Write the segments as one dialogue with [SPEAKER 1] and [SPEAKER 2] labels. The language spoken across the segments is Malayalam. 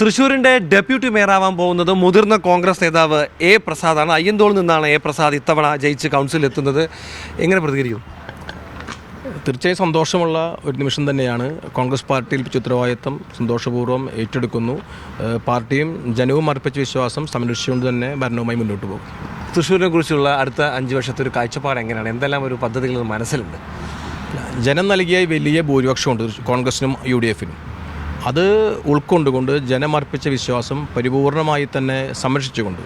[SPEAKER 1] തൃശ്ശൂരിന്റെ ഡെപ്യൂട്ടി മേയറാവാൻ പോകുന്നത് മുതിർന്ന കോൺഗ്രസ് നേതാവ് എ പ്രസാദാണ്. അയ്യന്തോളിൽ നിന്നാണ് എ പ്രസാദ് ഇത്തവണ ജയിച്ച് കൗൺസിലിൽ എത്തുന്നത്. എങ്ങനെ പ്രതികരിക്കും?
[SPEAKER 2] തീർച്ചയായും സന്തോഷമുള്ള ഒരു നിമിഷം തന്നെയാണ്. കോൺഗ്രസ് പാർട്ടിയിൽ ഉത്തരവാദിത്തം സന്തോഷപൂർവം ഏറ്റെടുക്കുന്നു. പാർട്ടിയും ജനവും അർപ്പിച്ച വിശ്വാസം സംരക്ഷിച്ചുകൊണ്ട് തന്നെ ഭരണവുമായി മുന്നോട്ട് പോകും.
[SPEAKER 1] തൃശ്ശൂരിനെ കുറിച്ചുള്ള അടുത്ത അഞ്ച് വർഷത്തെ ഒരു കാഴ്ചപ്പാട് എങ്ങനെയാണ്? എന്തെല്ലാം ഒരു പദ്ധതികൾ മനസ്സിലുണ്ട്?
[SPEAKER 2] ജനം നൽകിയ വലിയ ഭൂരിപക്ഷമുണ്ട് കോൺഗ്രസിനും യു ഡി എഫിനും. അത് ഉൾക്കൊണ്ടുകൊണ്ട് ജനമർപ്പിച്ച വിശ്വാസം പരിപൂർണമായി തന്നെ സംരക്ഷിച്ചുകൊണ്ട്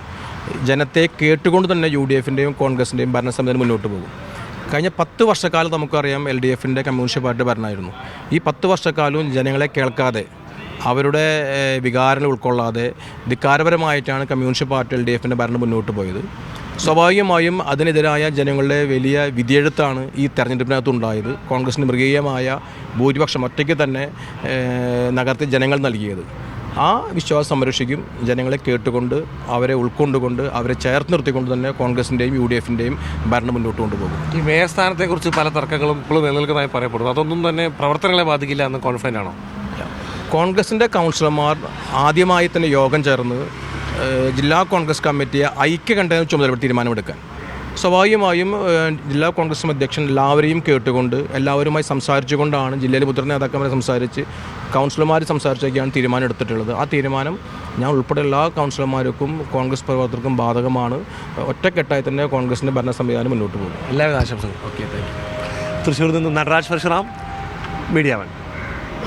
[SPEAKER 2] ജനത്തെ കേട്ടുകൊണ്ട് തന്നെ യു ഡി എഫിന്റെയും കോൺഗ്രസിന്റെയും ഭരണസമിതി മുന്നോട്ട് പോകും. കഴിഞ്ഞ പത്ത് വർഷക്കാലം നമുക്കറിയാം എൽ ഡി എഫിന്റെ കമ്മ്യൂണിസ്റ്റ് പാർട്ടി ഭരണമായിരുന്നു. ഈ പത്ത് വർഷക്കാലവും ജനങ്ങളെ കേൾക്കാതെ അവരുടെ വികാരങ്ങൾ ഉൾക്കൊള്ളാതെ ധിക്കാരപരമായിട്ടാണ് കമ്മ്യൂണിസ്റ്റ് പാർട്ടി എൽ ഡി എഫിന്റെ ഭരണം മുന്നോട്ട് പോയത്. സ്വാഭാവികമായും അതിനെതിരായ ജനങ്ങളുടെ വലിയ വിധിയെഴുത്താണ് ഈ തെരഞ്ഞെടുപ്പിനകത്ത് ഉണ്ടായത് കോൺഗ്രസിന് മൃഗീയമായ ഭൂരിപക്ഷം ഒറ്റയ്ക്ക് തന്നെ നഗരത്തിൽ ജനങ്ങൾ നൽകിയത്. ആ വിശ്വാസം സംരക്ഷിക്കും ജനങ്ങളെ കേട്ടുകൊണ്ട് അവരെ ഉൾക്കൊണ്ടുകൊണ്ട് അവരെ ചേർത്ത് നിർത്തിക്കൊണ്ട് തന്നെ കോൺഗ്രസിന്റെയും യു ഡി എഫിന്റെയും ഭരണം മുന്നോട്ട് കൊണ്ടുപോകും.
[SPEAKER 1] ഈ മേയർ സ്ഥാനത്തെക്കുറിച്ച് പല തർക്കങ്ങളും ഇപ്പോഴും നിലനിൽക്കുന്നതായി പറയപ്പെടുന്നു. അതൊന്നും തന്നെ പ്രവർത്തനങ്ങളെ ബാധിക്കില്ല എന്ന് കോൺഫിഡന്റ് ആണോ?
[SPEAKER 2] കോൺഗ്രസിന്റെ കൗൺസിലർമാർ ആദ്യമായി തന്നെ യോഗം ചേർന്ന് ജില്ലാ കോൺഗ്രസ് കമ്മിറ്റിയെ ഐക്യകണ്ഠേന ചുമതലപ്പെടുത്തി തീരുമാനമെടുക്കാൻ. സ്വാഭാവികമായും ജില്ലാ കോൺഗ്രസ് അധ്യക്ഷൻ എല്ലാവരെയും കേട്ടുകൊണ്ട് എല്ലാവരുമായി സംസാരിച്ചുകൊണ്ടാണ് ജില്ലയിലെ മുതിർന്ന നേതാക്കന്മാരെ സംസാരിച്ച് കൗൺസിലർമാർ സംസാരിച്ചൊക്കെയാണ് തീരുമാനം എടുത്തിട്ടുള്ളത് ആ തീരുമാനം ഞാൻ ഉൾപ്പെടെ എല്ലാ കൗൺസിലർമാർക്കും കോൺഗ്രസ് പ്രവർത്തകർക്കും ബാധകമാണ്. ഒറ്റക്കെട്ടായി തന്നെ കോൺഗ്രസിന്റെ ഭരണ സംവിധാനം മുന്നോട്ട് പോകും.
[SPEAKER 1] എല്ലാവിധ ആശംസകളും.
[SPEAKER 2] Okay thank you.
[SPEAKER 1] തൃശ്ശൂരിൽ നിന്ന് നടരാജ് പരശുറാം മീഡിയ വൺ.